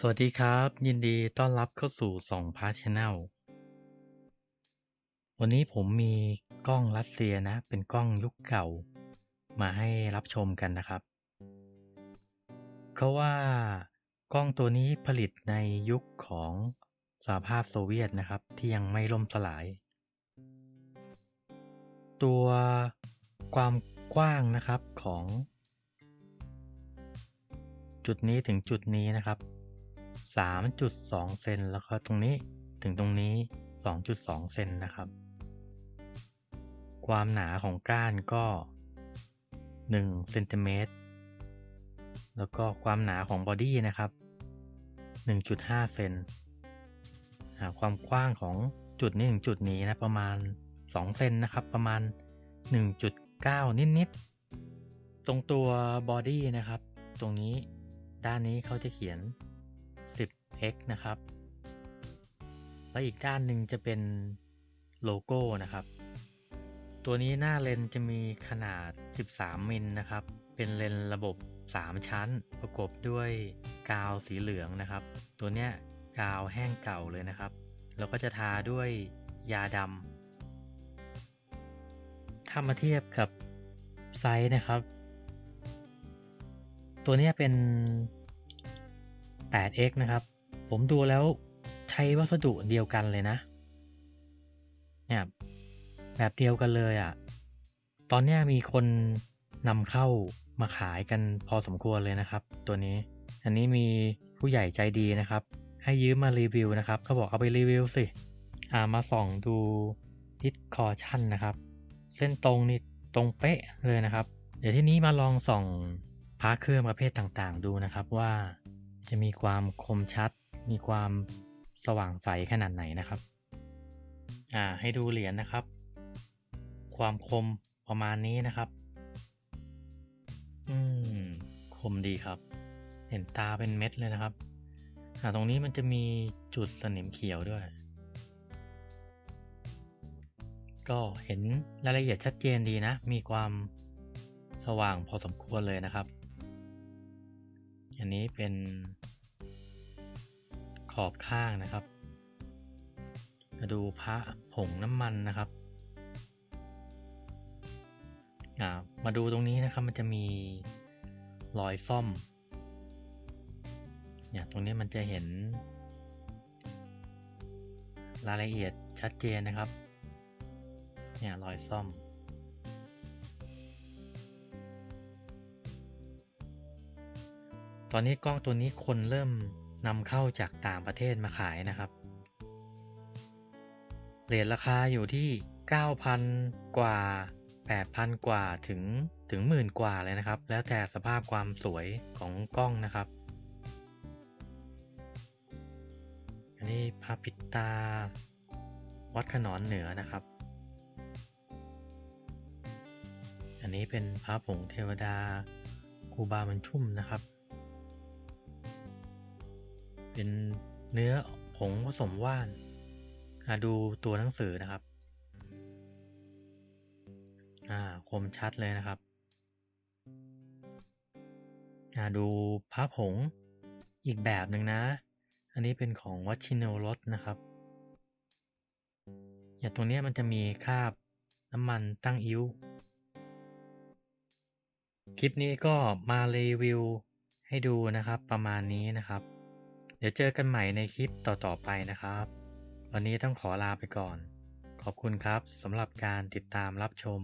สวัสดีครับ ยินดีต้อนรับเข้าสู่สองพาร์ทชแนลวันนี้ผมมีกล้องรัสเซียนะ เป็นกล้องยุคเก่า มาให้รับชมกันนะครับเขาว่ากล้องตัวนี้ผลิตในยุคของสหภาพโซเวียตนะครับ ที่ยังไม่ล่มสลาย ตัวความกว้างนะครับของ จุดนี้ถึงจุดนี้นะครับ 3.2 เซนแล้วก็ตรงนี้ถึงตรงนี้ 2.2 เซนนะครับ ความหนาของก้านก็1เซนติเมตรแล้วก็ความหนาของบอดี้นะครับ 1.5 เซนหาความกว้างของจุดนี้ถึงจุดนี้นะประมาณ 2 เซนนะครับ ประมาณ 1.9 นิดๆ ตรงตัวบอดี้นะครับ ตรงนี้ด้านนี้เขาจะเขียน x นะครับ แล้วอีกด้านหนึ่งจะเป็นโลโก้นะครับ ตัวนี้หน้าเลนจะมีขนาด 13 มิลนะครับ เป็นเลนระบบ 3 ชั้น ประกบด้วยกาวสีเหลืองนะครับ ตัวเนี้ยกาวแห้งเก่าเลยนะครับ แล้วก็จะทาด้วยยาดำถ้ามาเทียบกับไซส์นะครับ ตัวเนี้ยเป็น 8x นะครับ ผมดูแล้วใช้วัสดุเดียวกันเลยนะ เนี่ยแบบเดียวกันเลยอะ่ะ ตอนนี้มีคนนำเข้ามาขายกันพอสมควรเลยนะครับ ตัวนี้ อันนี้มีผู้ใหญ่ใจดีนะครับ ให้ยืมมารีวิวนะครับเขาบอกเอาไปรีวิวสิ อ่ามาส่องดูทิศคอชั่นนะครับ เส้นตรงนี่ตรงเป๊ะเลยนะครับ เดี๋ยวที่นี้มาลองส่องพาร์เครื่องประเภทต่างๆ ดูนะครับว่าจะมีความคมชัด มีความสว่างใสขนาดไหนนะครับ อ่าให้ดูเหรียญนะครับ ความคมประมาณนี้นะครับ อืม คมดีครับ เห็นตาเป็นเม็ดเลยนะครับ อ่าตรงนี้มันจะมีจุดสนิมเขียวด้วย ก็เห็นรายละเอียดชัดเจนดีนะ มีความสว่างพอสมควรเลยนะครับ อันนี้เป็น อบข้างนะครับ มาดูพระผงน้ำมันนะครับมาดูตรงนี้นะครับมันจะมีรอยซ่อมเนี่ยตรงนี้มันจะเห็น รายละเอียดชัดเจนนะครับ เนี่ยรอยซ่อม ตอนนี้กล้องตัวนี้คนเริ่ม นำเข้าจากต่างประเทศมาขายนะครับเหรียญราคาอยู่ที่ 9,000 กว่า 8,000 กว่าถึงถึงหมื่นกว่าเลยนะครับ แล้วแต่สภาพความสวยของกล้องนะครับ อันนี้พระปิดตา วัดขนอนเหนือนะครับ อันนี้เป็นพระผงเทวดาคูบามันชุ่มนะครับ เป็นเนื้อผงผสมว่านาดูตัวหนังสือนะครับคมชัดเลยนะครับดูพระผงอีกแบบหนึ่งนะ อันนี้เป็นของวัชิโนรสนะครับ อย่างตรงนี้มันจะมีคราบน้ำมันตั้งอิ้ว คลิปนี้ก็มารีวิวให้ดูนะครับประมาณนี้นะครับ เดี๋ยวเจอกันใหม่ในคลิปต่อๆไปนะครับ วันนี้ต้องขอลาไปก่อน ขอบคุณครับสำหรับการติดตามรับชม